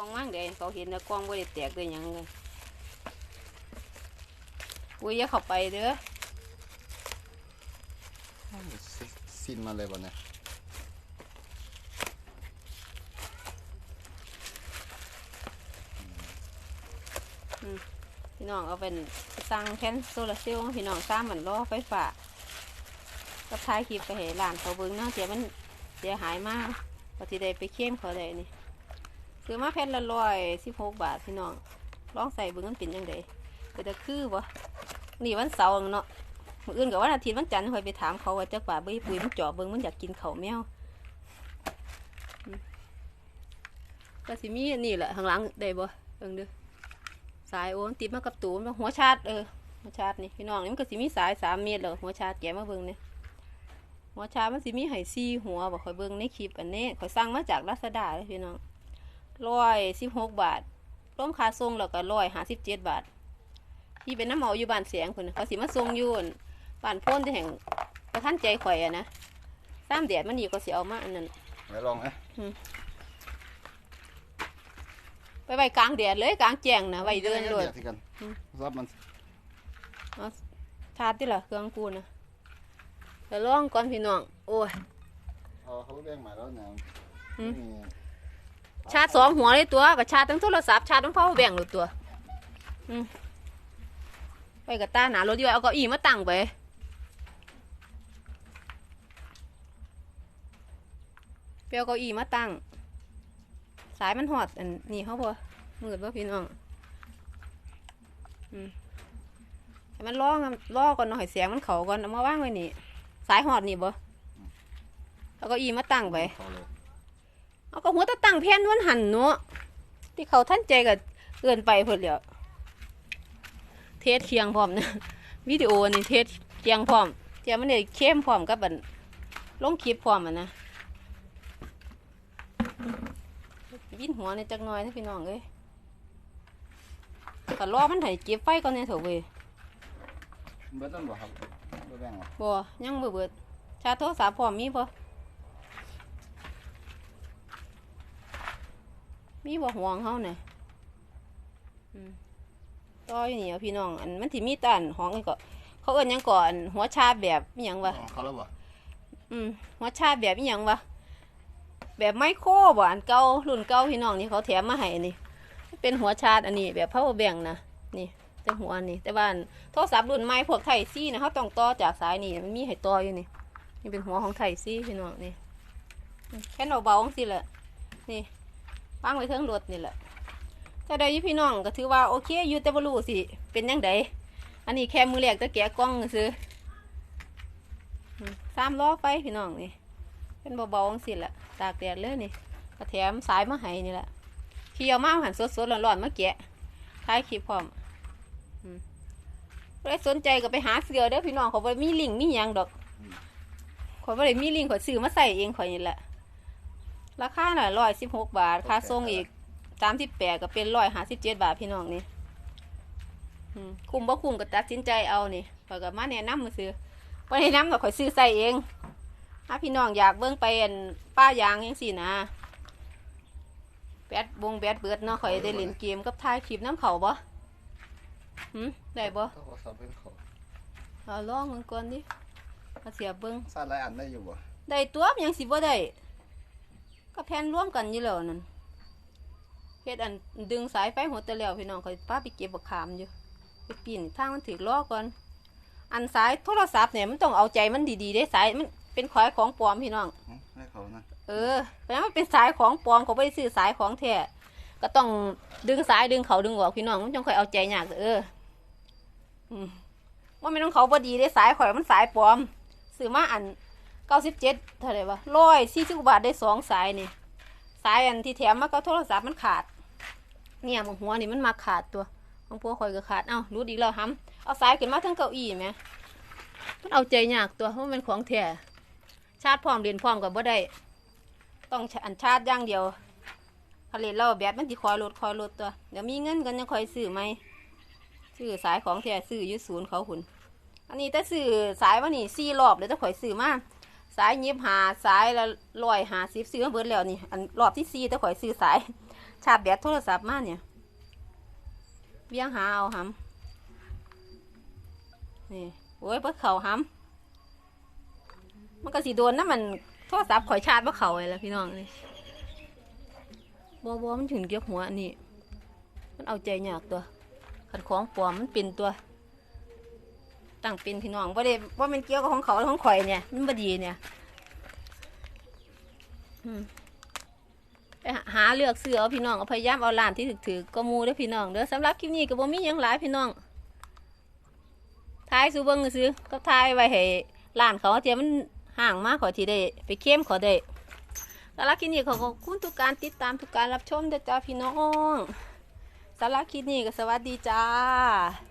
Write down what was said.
กองมั่งเด้เขาเห็นแล้วกองบ่ได้แตกเลยหยังเลยอุ้ยอย่าเข้าไปเด้อสิ้นมาเลยวันนี้พี่น้องเอาเป็นสั่งแผ่นโซลาร์เซลล์พี่น้องสร้างเหมือนล้อไฟฟ้ากับท้ายคลิปไปให้ร้านเขาเบิ่งเนาะเสียมันเสียหายมากปฏิได้ไปเข้มเขาได้นี่ ซื้อมาแผ่นละร้อยสิบหกบาทพี่น้องลองใส่เบิ่งมันเป็นยังไงก็จะคือบ่นี่วันเสาร์เนาะมื้ออื่นกับวันอาทิตย์วันจันทร์คอยไปถามเขาว่าจักบาเบ่ปุ๋ยมันจาะเบิ่งมันอยากกินเขาแมวก็สิมีนี่แหละข้างหลังได้บ่เบิ่งด้อสายโอ้นติดมากับตูมนหัวชาร์จเออหัวชาร์จนี่พี่น้องนี่มันก็สิมีสายสามเมตรเลยหัวชาร์จแกมาเบิ่งเนี่ยหัวชาร์จมันสิมีไห้ซี่หัวบอกคอยเบิ่งในคลิปอันนี้คอยสั่งมาจากลาซาด้าเลยพี่น้อง ร้อยสิบหกบาทร่วมค่าส่งแล้วก็ร้อยห้าสิบเจ็ดบาท ที่เป็นน้ำเมาอยู่บ้านเสียงคนน่ะเขาสิมาส่งอยู่อั่นบ้านโพ้นที่แห่งประท่านใจข่อยอะนะซ้ำแดดมันอีกก็สิเอามาอันนั้นไว้ลองไหมไปไว้กลางแดดเลยกลางแจ้งนะไว้เดินเลยที่กันอืมรับมันชาร์จที่ละเครื่องกูนะเดี๋ยวลองก่อนพี่น้องโอ้ยเอาเขาเร่งใหม่แล้วเนี่ยอืมนี่ ชาร์จสองหัวเลยตัวกับชาร์จทั้งโทรศัพท์ชาร์จทั้งพ่อแบ่งเลยตัวไปกับตาหนารถดีกว่าเอาเก้าอี้มาตั้งไปไปเอาเก้าอี้มาตั้ง สายมันหอดอันนี่เขาพอมืดว่าพี่น้องอืมมันล่อล่อก่อนหน่อยเสียงมันเขาก่อนเอามาว่างไว้นี่ สายหอดนี่บ่เอาเก้าอี้มาตั้งไป เขาเลยเอาก็หัวตะตั้งแผ่นวันหันเนาะที่เขาท่านใจกับเกินไปเพิ่นแล้วเทสเคียงพร้อมนะวิดีโอนี่เทสเคียงพร้อมเจ้ามันได้เข้มพร้อมกับบันลงคลิปพร้อมอะนะวินหัวในจักหน่อยนะพี่น้องเอ้ยก็รอมันให้เก็บไฟก่อนเนี่ยเถอะเว้ยเบิดต้นบ่ครับเบิดแบ่งบ่บ่ยังบ่เบิดชาร์จโทรศัพท์พร้อมมีบ่ มีบ่ห่วงเฮาเนี่ยอืมต่ออยู่นี่เอาพี่น้อง อันมันสิมีแตอันห้องนี่ก็ เขาเอิ้นหยังก่อน หัวชาร์จแบบอิหยังวะเอาเขาแล้วบ่อืมหัวชาร์จแบบอิหยังวะแบบไมโครบ่อันเก่ารุ่นเก่าพี่น้องนี่เขาแถมมาให้นี่ เป็นหัวชาร์จอันนี้ แบบ power bank นะนี่แต่หัวอันนี้แต่ว่าอันโทรศัพท์รุ่นใหม่พวกไทยซี่นะเขาต้องต่อจากสายนี่มันมีให้ต่ออยู่นี่นี่เป็นหัวของไทยซี่พี่น้องนี่แค่เบาๆจังสิแหละนี่ วางไว้เทิงรถนี่แหละแต่ใดอยู่พี่น้องก็ถือว่าโอเคอยู่แต่บ่รู้สิ เป็นยังไงอันนี้แค่มือแรกแตะแกะกล้องซื้อสามล้อไปพี่น้องนี่ เป็นเบาๆสิแหละตากแดดเลยนี่ก็แถมสายมาให้นี่แหละพี่เอามาหันสดๆร้อนๆมาแกะท้ายคลิปพร้อมใครสนใจก็ไปหาเสือเด้อพี่น้องเขาบ่มีลิงมีหยังดอกเขาบ่ได้มีลิงเขาซื้อมาใส่เองข่อยนี่แหละ ราคาน่ะร้อยสิบหกบาท ค่าส่งอีกสามสิบแปดก็เป็นร้อยห้าสิบเจ็ดบาทพี่น้องนี่อืมคุ้มบ่คุ้มก็ตัดสินใจเอานี่ข่อยก็มาแนะนำมาซื้อบ่แนะนำก็ข่อยซื้อใส่เองถ้าพี่น้องอยากเบิ่งไปอันป้ายางจังซี่นะแบดวงแบดเบิดเนาะข่อยได้เล่นเกมกับถ่ายคลิปน้ำเขาบ่หืมได้บ่โทรศัพท์เป็นเขาเอาลองมันก่อนดิเอาเสียบเบิ่งสร้างหลายอันได้อยู่บ่ได้ตัวมันยังสิบ่ได้ ก็แผ่นร่วมกันอยู่แล้วนั่นเฮ็ดอันดึงสายไฟหัวตะแล้วพี่น้องข่อยป้าไปเก็บบักขามอยู่ไปปีนทางมันถึกล้อก่อน อันสายโทรศัพท์เนี่ยมันต้องเอาใจมันดีๆเด้สายมันเป็นขอยของปลอมพี่น้องหึให้เขานะเออเพราะฉะนั้นมันเป็นสายของปลอมเขาไม่ได้ซื้อสายของแท้ก็ต้องดึงสายดึงเขาดึงออกพี่น้องมันจังค่อยเอาใจยากเอออืมว่าไม่ต้องเขาพอดีได้สายข่อยมันสายปลอมซื้อมาอัน เก้าสิบเจ็ดเท่าไหร่วะร้อยสี่สิบบาทได้สองสายนี่ สายอันที่แถมมาก็โทรศัพท์มันขาด เนี่ยมึงหัวนี่มันมาขาดตัวของพวกข่อยก็ขาด เอ้ารู้ดีแล้วฮัมเอาสายขึ้นมาทั้งเก้าอี้ไหมมันเอาใจยากตัวเพราะมันของแท้ชาร์จพร้อมเรียนพร้อมกับบ่ได้ ต้องอันชาร์จอย่างเดียวผลิตเราแบตมันจะคอยลดคอยลดตัว เดี๋ยวมีเงินกันยังคอยซื้อไหมซื้อสายของแท้ซื้อยุศูนย์เขาหุ่น อันนี้แต่ซื้อสายว่านี่สี่รอบเลยแต่ข่อยซื้อมา สายยิบหาสายละร้อยหาสิบซื้อมาเบิดแล้วนี่อันรอบที่สี่ต่ข่อยซื้อสาย ชาร์จแบตโทรศัพท์มาเนี่ยเบี้ยงหาเอาหำนี่โอ้ยเปิดเข่าหำมันก็สิโดนนะมันโทรศัพท์ข่อยชาร์จว่าเข่าเลยละพี่น้องนี่บัวบัวมันถึงเกี่ยวหัวอันนี้มันเอาใจยากตัวขันของปลอมมันเป็นตัว ตั้งเป็นพี่น้องว่าได้ว่ามันเกี่ยวกับของเขาของข่อยเนี่ยมันบดีเนี่ยไปหาเลือกซื้อเอาพี่น้องเอาพยายามเอาร้านที่ถือๆก็มูเด้อพี่น้องเด้อสำหรับคลิปนี้ก็บ่มีหยังหลายพี่น้องทายสูเบิ้งซื้อก็ทายไว้ให้ร้านเขาเทียมันห่างมากขอที่ได้ ไปเข้มขอได้สำหรับคลิปนี้ขอขอบคุณทุกการติดตามทุกการรับชมเด้อจ้าพี่น้องสำหรับคลิปนี้ก็สวัสดีจ้า